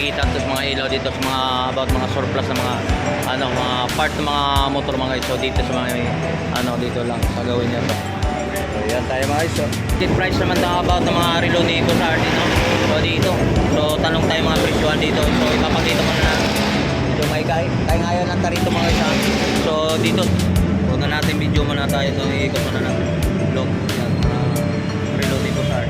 makikita sa mga ilaw dito sa mga about mga surplus na mga ano mga part ng mga motor mga guys. Dito sa mga ano dito lang gagawin niya to. So yan tayo mga guys. So, price naman tayo about ng mga relo ni Cosardi no. So dito. So tanong tayo mga presyohan dito. So ipapakita ko na lang. So may kay kaya ngayon lang tayo rito mga guys. So dito Huwag na natin video muna tayo. So iikot muna natin. Look. Yan mga relo ni Cosardi. Yan.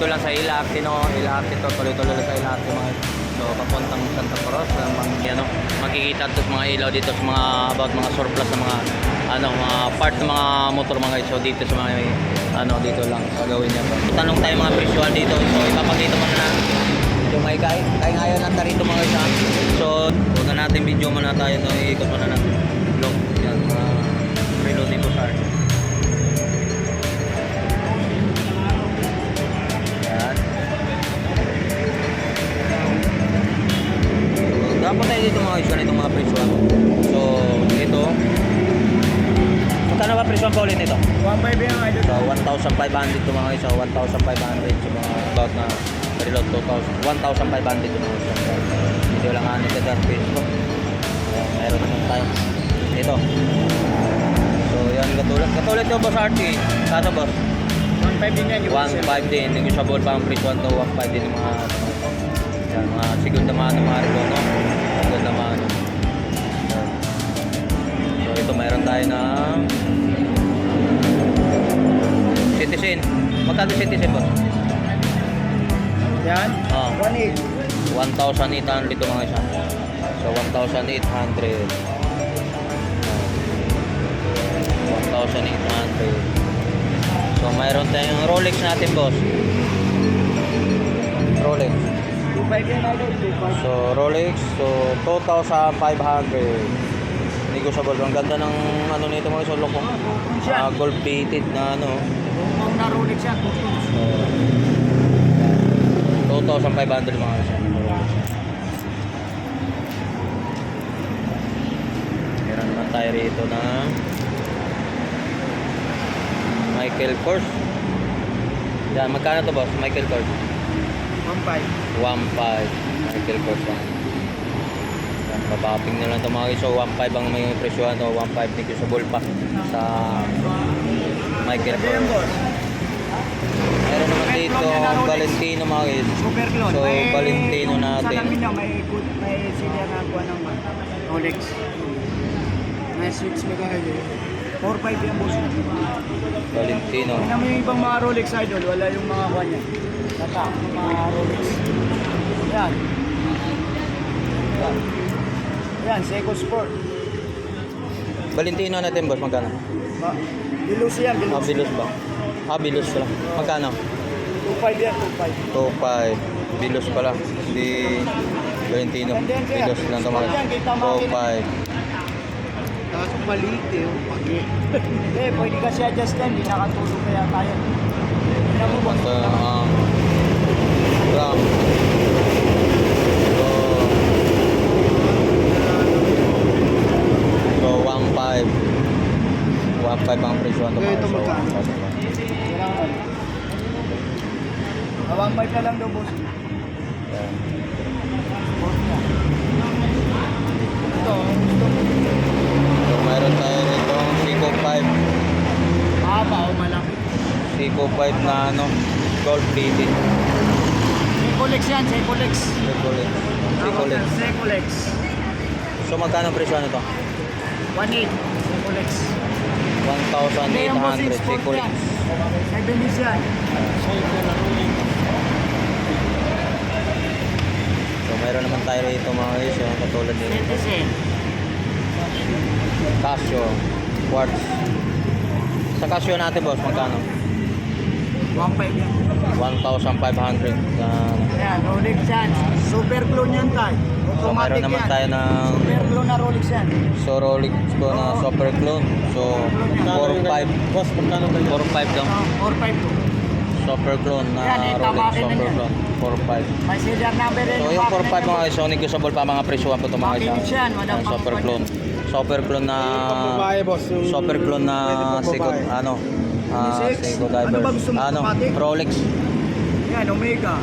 Dito lang sa Ilarte no. Ilarte to. Tuloy-tuloy lang sa Ilarte mga. So papuntang Santa Cruz. Ang mga, ano, makikita to sa mga ilaw dito sa mga about mga surplus na mga ano mga part ng mga motor mga guys. So dito sa mga ano dito lang gagawin niya to. Tanong tayo mga presyohan dito. So ipapakita mo na yung may kay kaya ngayon lang rito mga guys. So huwag na natin video muna tayo. So iikot muna natin. Look. Yan mga reload ni Busar. So, 1,500 to mga isa. 1,500 sa mga about na reload 2,000. 1,500 to mga isa. Hindi lang ano sa dark peso. So, meron naman tayo. Ito. So, yan katulad. Katulad yung boss RT. Kaso boss? 1.5 din yan. yung 1.5 din, negotiable pa ang presyo to 1.5 din yung mga yan, mga segunda mano mga relo, no? Segunda mano. Yan. So ito mayroon tayo na citizen. Magkano citizen boss? Yan. Oh, 1.8. 1,800 ito mga isa. So 1,800. 1,800. So mayroon tayong Rolex natin boss. Rolex. 2.5 yan idol. 2.5. So Rolex, so 2,500. Negotiable. Ang ganda ng ano nito mga solo ko. Siya. gold plated na ano. Na Rolex yan. tutos. So, 2,500 mga isa. Meron naman tayo rito na Michael Kors. Yan, magkano to boss? Michael Kors. 1.5. 1.5 Michael Kors lang. Yan, babapping na lang ito mga guys. So 1.5 ang may presyohan to. 1.5 negotiable pa sa Michael Kors. Meron naman dito ang Valentino mga guys. Super clone. So, Valentino natin. Salamin na may good, may silya na kuha ng Rolex. May switch mega idol. 4.5 yan boss. Valentino. Tingnan mo yung ibang mga Rolex idol, wala yung mga kuha niya. Tata, yung mga Rolex. Yan. Yan. Yan, Seiko Sport. Valentino natin boss, magkano? Ba, Bilus yan, Ah. Bilus ba? Ah, Bilus pala. Magkano? 2.5 yan, 2.5. 2.5. Bilus pala. Di Valentino. Bilus lang ito mga 2.5. Kaso maliit eh, yung pagi. Eh, pwede kasi adjust yan, hindi nakatulog kaya tayo. Tingnan mo ba? Ito, ah, gram. So, so 1.5. 1.5 ang presyo ito mga ito so, magkano? 1.5 na lang daw, boss. Ayan. Ito, ito. So, mayroon tayo nito, Seiko 5. Mahaba o malaki? Seiko 5 na ano, gold plated. Seiko Lex yan, Seiko Lex. Seiko Lex. Seiko Lex. Seiko Lex. So, magkano presyo nito? 1.8, Seiko Lex. 1,800, Seiko Lex. 7 naman tayo rito mga guys, yung katulad nito. Citizen. Casio, quartz. Sa Casio natin boss, magkano? 1.5 yan. 1,500. Uh, Ayan, Rolex yan. Super clone yan tayo. so meron naman yan. tayo ng Super clone na Rolex yan. so Rolex ko na super clone. So 4,500. Boss, magkano ba 4,500 lang. Uh, 452. Super clone na Yan, eh, tama Rolex akin na super yan. clone. 4,500. May serial number rin. So yung 4,500 mga guys, so negotiable pa mga presyo po ito mga guys. Package yan, walang Yan, super pang- clone. Super clone na babae, boss. Yung super clone na pwede pang babae. ano ah Unisex? Seiko Ano diver. ba gusto mo Ano? Rolex. Yan, Omega.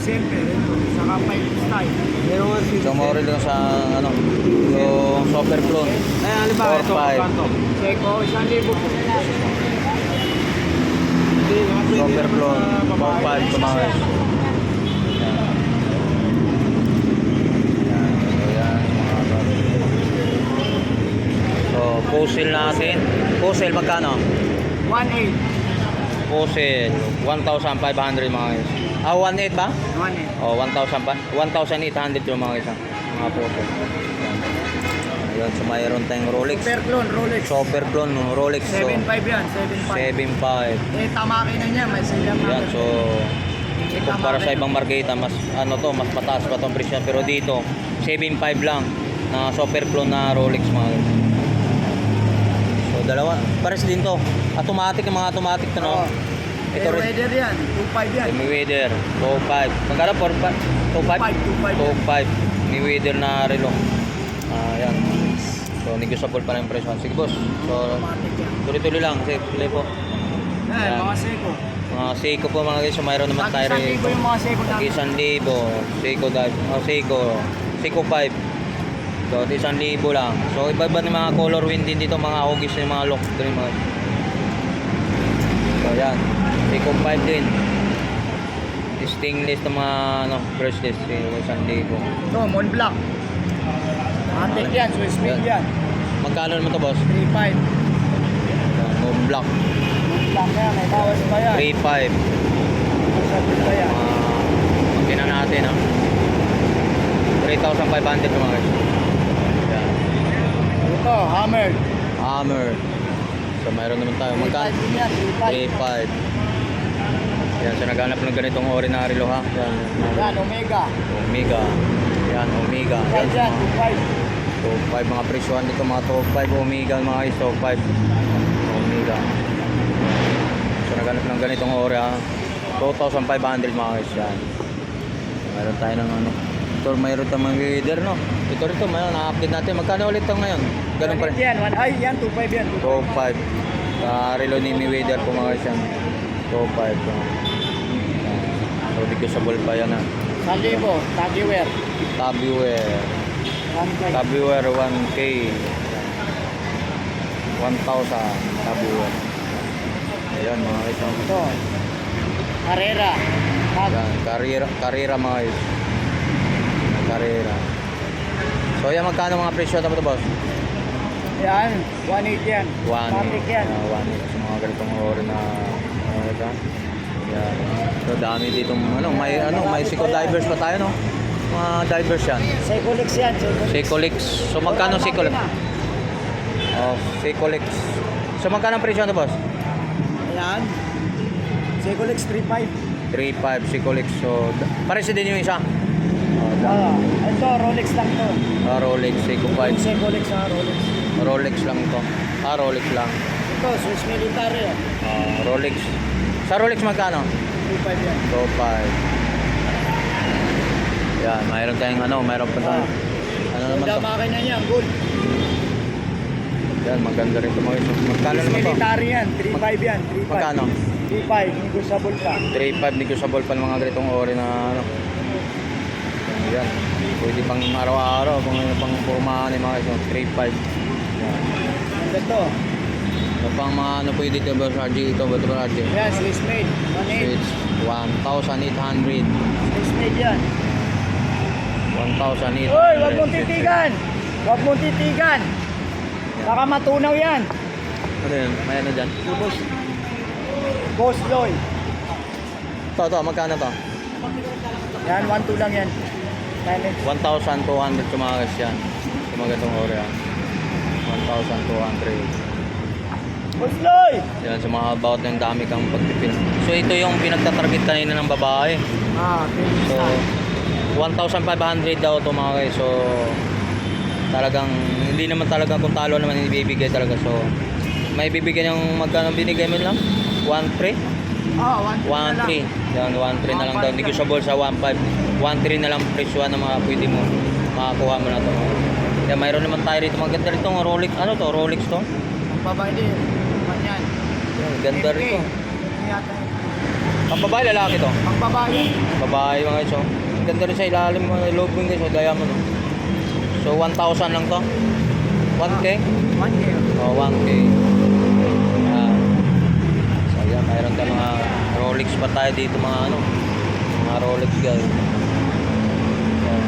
Silver. Ito. Saka 5 style. Meron nga si So more lang sa ano yung super clone. Ay, halimbawa, ito, 4,500. magkano? Seiko, 1,000 po. Hindi, mga pwede Super naman clone. sa babae. 4,500 ito mga guys. Yan. Yan. So puzzle natin. Puzzle magkano? 1,800. Puzzle 1,500 mga guys. Ah 1,800 ba? 1,800. Oh, 1,000 pa. 1,800 yung mga isa. Mga puto. Yan. Ayun, so mayroon tayong Rolex. Super clone, Rolex. Super clone, no? Rolex. So, 7,500 yan. 7,500. 7,500. Eh, tamakin na niya. May serial Yan, number. so kumpara sa ibang marketa, mas ano to, mas mataas pa tong presyo. Pero dito, 7,500 lang na super clone na Rolex mga guys. So dalawa, pares din to. Automatic mga automatic to no. Oo. Ito Eh, rin. weather yan. 2,500 yan. Mayweather, 2.5. Magkano? 4.5? 2.5? 2,500. 2.5. Mayweather na relo. Negotiable pa rin yung presyo. Sige, boss. So, tuloy-tuloy lang. Sige, tuloy po. Yan, Yan. mga Seiko. Mga Seiko po mga guys. So, mayroon naman tayo isang rin. libo yung mga Seiko natin. Isang libo. Seiko dive. Oh, Seiko. Seiko 5. So, isang libo lang. So, iba-iba ng mga color wind din dito. Mga hugis yung mga lock. Yung mga... So, yan. Seiko 5 din. Stainless ng mga ano, brushless. Isang libo. Ito, Mon Black. Matic yan. Swiss made Yan. Magkano naman to boss? 3,500. Yan, Moon Black. Mon Black yan. May bawas pa yan. 3.5. Sabi pa yan. Uh, natin, ha? 3,500 mga guys. Yan. Ito, Hammer. Hammer. So, mayroon naman tayo. Magkano? 3,500 din yan. 3,500. 3.5. Yan, so naghanap ng ganitong ordinary lo ha. Yan. Yan, Omega. Omega. Yan, Omega. Yan, 5 yan. 2,500. top 5 mga presyohan dito, mga top 5 Omega mga guys, top 5. Omega. So naghanap ng ganitong ore ha. 2,500 mga guys yan. Mayroon tayo ng ano. Ito, mayroon tayong mga leader no. Ito rin to, mayroon, na-update natin. Magkano ulit ito ngayon? Ganun pa rin. Yan, ay, yan, 2,500 yan. Top 5. Sa relo ni Mayweather po mga guys yan. Top 5. So, so negotiable pa yan ha. 1,000, Tagiwear. Tabiware. 1,500. Tabiware 1K. 1,000 Tabiware. Ayan mga guys. oh. Ito. Carrera. Ayan, karira, karira mga guys. Karira. So yan magkano mga presyo ito boss? Yan, 1,800 yan. 1 Matic yan. Uh, 1 sa mga ganitong ore na ano ito. Yan. So dami dito ano, may ano, may Seiko divers pa tayo no? Mga divers yan. Secolix yan, Secolix. Secolix. So magkano Secolix? Oh, Secolix. So magkano ang presyo ito boss? Ayan. Secolix 3,500. 3.5 Secolix. So pares din yung isa. Oh, da- Ah, ito, Rolex lang to. ah, Rolex Seiko 5. Secolix sa Rolex. Rolex lang to. Ah, Rolex lang. Ito, Swiss military. oh. Ah, Rolex. Sa Rolex magkano? 2,500 yan. So 5. Yan, mayroon tayong ano, mayroon pa tayo. Ano naman to? makina niyan, gold. Yan, maganda rin ito mga. Magkano naman to? military yan, 3,500 yan. 3,500. Magkano? 3,500, negotiable ka. 3.5 negotiable pa ng mga ganitong ore na ano. Yan. Pwede pang araw-araw kung ano pang pumahan ni mga guys. 3.5. Yan. Ito, So pang mga ano pwede dito ba sa RG ito ba ito ba RG? yan, Swiss made. 1,800. It's 1,800. Swiss made yan. 1,800. Hoy, wag mong titigan. Wag mong titigan. Baka matunaw yan. Ano yun? May ano dyan? Boss. Boss Loy. Ito, ito. Magkano to? Yan, 1-2 lang yan. Silent. 1,200 sa mga guys yan. Mga ganitong ore yan. 1,200. Osloy! Yan, sa mga about ng dami kang pagpipil. So ito yung pinagtatarget kanina ng babae. Ah, So, Kyrgyzstan. 1,500 daw ito mga guys. So, talagang, hindi naman talaga kung talo naman ibibigay talaga. So, may bibigyan yung magkano binigay mo lang? 1,3? Ah, 1,3. Yan, 1,3 na lang daw. Negotiable sa 1,5. 1,3 na lang presyo ng mga pwede mo makakuha mo na to. Yan, mayroon naman tayo rito. Maganda rito. Rolex, ano to? Rolex to? Ang babae din. Kanyan. Yan, ganda rito. Ang babae, lalaki to. Ang babae. Babae mga guys. Ganda rin sa ilalim mga loob mo guys. Oh, diamond. So 1,000 lang to. 1K? 1K. Oh, 1K. Yan. So yan, mayroon ka mga Rolex pa tayo dito mga ano. Mga Rolex guys. Yan.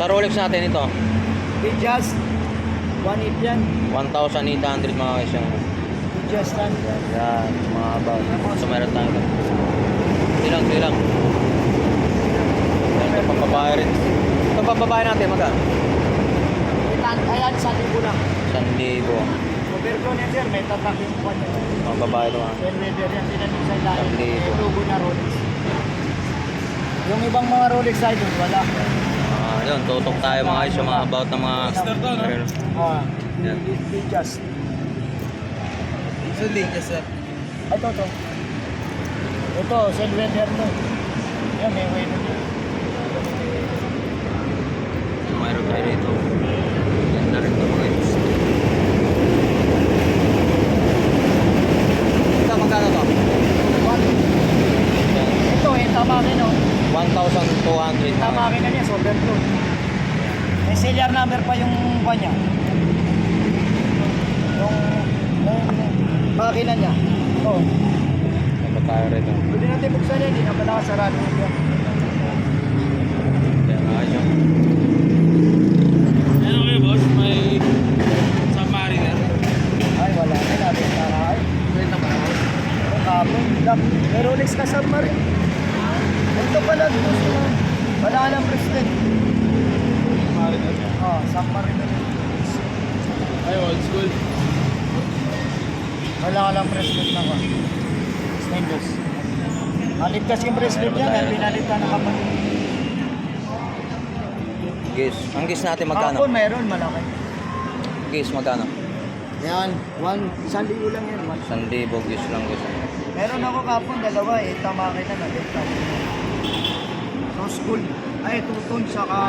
Sa Rolex natin ito, They just 1 yan. 1,800 mga guys yung just standard. yan, mga about. So mayroon tayo. Ilang, ilang. Yan, pambabae rin. Ito pambabae natin, magkano? Ayan, sa libo lang. 1,000. Overflow niya sir, may tatak yung kanya. Mga babae ito mga. Ten leather yan, tinanin sa ilalim. Ang libo. May logo na Rolex. Yung ibang mga Rolex idol, wala. Ah, yun, tutok tayo mga guys, yung mga about ng mga... Ayun. Ah, Yan. they, they just. So, ka, sir. Ito, ito. Ito, silver to. Yan, may way na dito. Mayroon tayo rito. Ganda rin ito mga guys. Ito, magkano to? Ito, eh, tama rin, oh. 1,200. Tama rin na niya, so overflow. May serial number pa yung kanya. Yung, yung makina niya. Ito. Ito tayo rito. Pwede natin buksan yan, hindi na pala kasarado yan. Yan, ayos yun. Ano kayo, boss? May submariner. Ay, wala na, natin para ay. Wait na ba? Ito lock. May Rolex ka submarine. Ito pala, dito sila. Wala ka ng bracelet. Oh, submarine na rin. Ay, old school. Wala ka lang bracelet na ko. Stainless. Maligtas yung bracelet niya, kaya pinalitan na kapatid. Guys, ang guess natin magkano? Kapon meron, malaki. Guess, magkano? Yan, one, isang libo lang yan. One. 1,000 guess lang guys. Meron ako kapon, dalawa eh, tamaki na nalitan. Rose gold. Ay, tutun, saka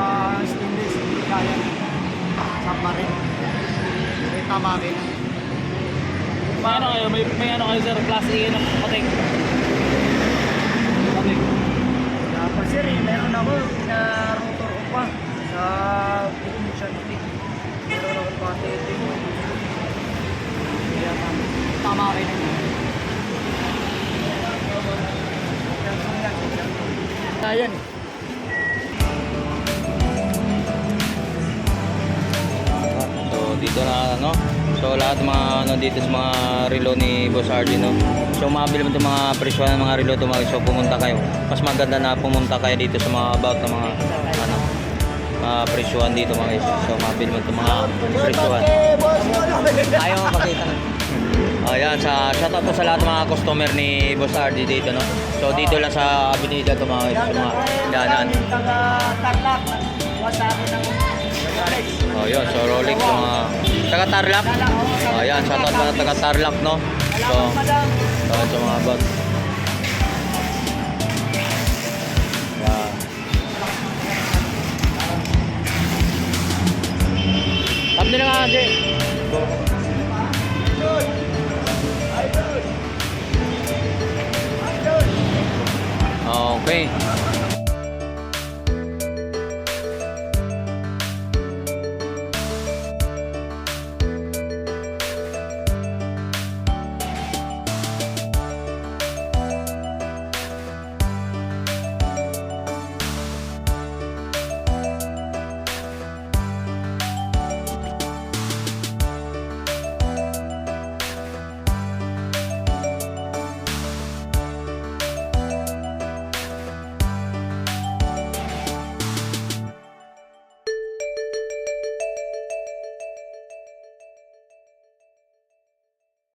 stainless. Hindi kaya. Submarine. May tamaki na. May ano kayo? May, may ano kayo, sir? Class A ng pating. Pating. Pa sir eh, meron ako, pinarotor ko pa sa ignition stick. Meron ako pa setting. Kaya tam- tama rin na yun. Ayan eh. So dito na ano. So lahat ng mga ano dito sa mga relo ni Boss RD no. So mabili mo itong mga presyo ng mga relo mga so pumunta kayo. Mas maganda na pumunta kayo dito sa mga about ng mga ano mga presyuhan dito mga guys. So mabili mo itong mga presyuhan. Ayaw mo pakita na. Oh, yan, sa shout out po sa lahat ng mga customer ni Boss RD dito no. So dito lang sa Avenida to mga. Sa mga yan, yan. Taga-tarlac. Wasabi ng. Oh. So, Rolex mga taga Tarlac. Oh, yan. Shout out mga taga Tarlac, no? So, out sa mga bag. Yan. Tap nila nga, Jay.